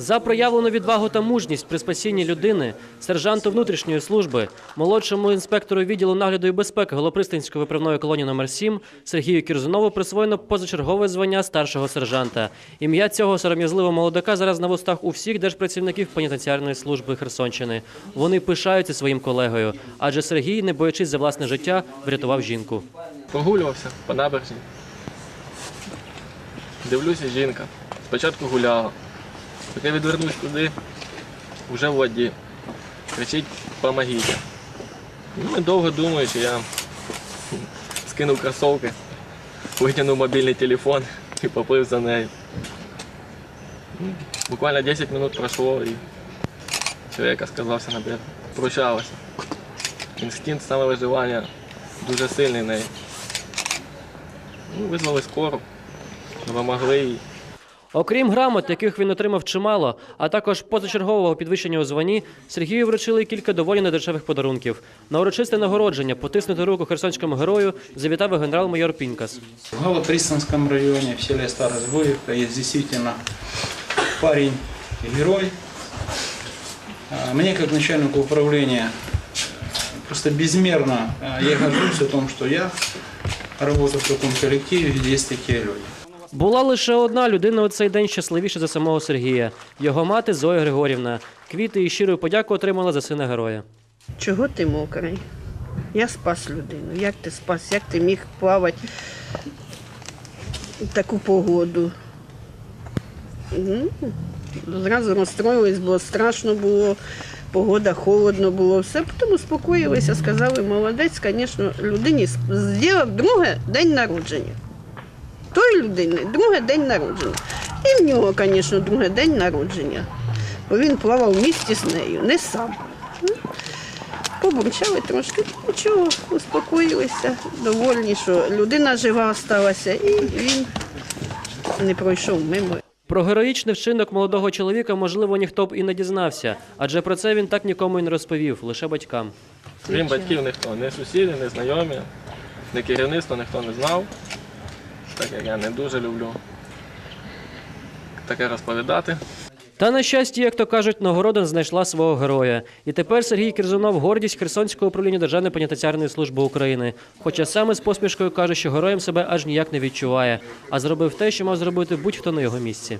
За проявлену відвагу та мужність при спасінні людини, сержанту внутрішньої служби, молодшому інспектору відділу нагляду і безпеки Голопристанської виправної колонії номер 7 Сергію Кірзунову присвоєно позачергове звання старшого сержанта. Ім'я цього сором'язливого молодика зараз на вустах у всіх держпрацівників пенітенціарної служби Херсонщини. Вони пишаються своїм колегою, адже Сергій, не боячись за власне життя, врятував жінку. Прогулювався по набережні. Дивлюся, жінка. Спочатку гуляла. Поки відвернусь туди, вже в воді. Кричить, помогіть. Ну, недовго думаючи, я скинув кросовки, витягнув мобільний телефон і поплив за нею. Буквально 10 минут пройшло і чоловіка сказався на берег. Прощалася. Інстинкт самовиживання дуже сильний в неї. Ну, визвали скору, допомогли їй. Окрім грамот, яких він отримав чимало, а також позачергового підвищення у званні, Сергію вручили кілька доволі недешевих подарунків. На урочисте нагородження потиснути руку херсонському герою завітав генерал-майор Пінкас. В Галопристанском районе, в селе Старозгоевка, есть действительно парень герой. Мне, как начальнику управления, просто безмерно а, я горжусь о том, что я работаю в таком коллективе, где есть такие люди. Була лише одна людина у цей день щасливіша за самого Сергія його мати Зоя Григорівна. Квіти і щиру подяку отримала за сина героя. Чого ти мокрий? Я спас людину. Як ти спас? Як ти міг плавати в таку погоду? Ну, зразу розстроїлись, бо страшно було, погода холодно було. Все, потім успокоїлися, сказали, молодець, звісно, людині зробив друге день народження. Той людини друге день народження. І в нього, звісно, друге день народження. Бо він плавав в місті з нею, не сам. Побурчали трошки, нічого, успокоїлися, довольні, що людина жива залишилася, і він не пройшов мимо. Про героїчний вчинок молодого чоловіка, можливо, ніхто б і не дізнався, адже про це він так нікому і не розповів, лише батькам. Крім батьків ніхто, не сусіди, не знайомі, не керівництво ніхто не знав. Так як я не дуже люблю таке розповідати. Та на щастя, як то кажуть, нагорода знайшла свого героя. І тепер Сергій Кірзунов гордість Херсонського управління Державної пенітенціарної служби України. Хоча саме з посмішкою каже, що героєм себе аж ніяк не відчуває, а зробив те, що мав зробити будь-хто на його місці.